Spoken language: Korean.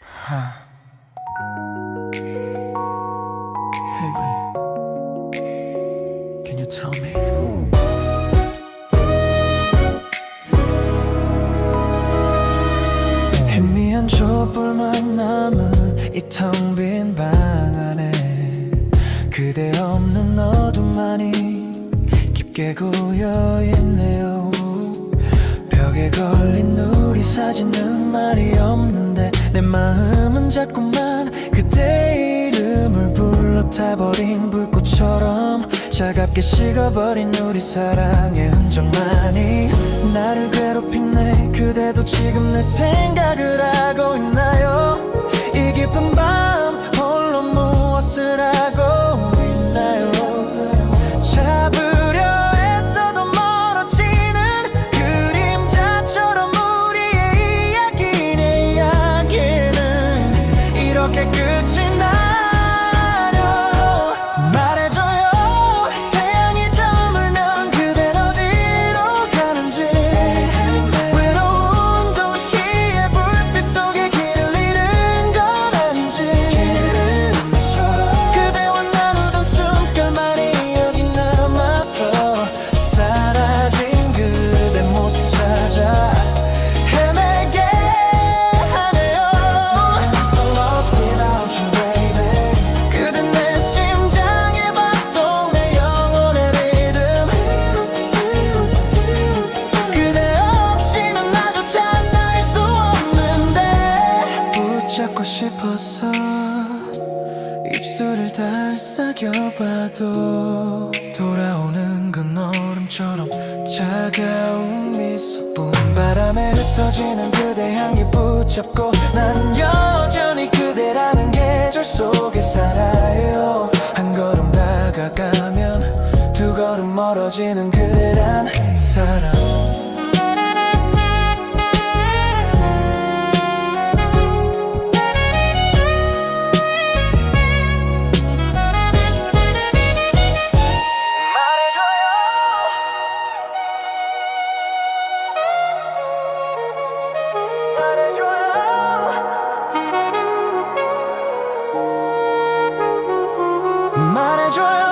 Hey, babe. 희미한 촛불만 남은 이 텅 빈 방 안에 그대 없는 어둠만이 깊게 고여 있네요 벽에 걸린 우리 사진은 말이 없는데 내 마음은 자꾸만 그대 이름을 불러 타버린 불꽃처럼 차갑게 식어버린 우리 사랑의 흔적만이 나를 괴롭히네 그대도 지금 내 생각을 하고 있나 잡고 싶어서 입술을 달싹여봐도 돌아오는 건 얼음처럼 차가운 미소뿐. 바람에 흩어지는 그대 향기 붙잡고 난 여전히 그대라는 계절 속에 살아요. 한 걸음 다가가면 두 걸음 멀어지는 그대란 사람 해줘요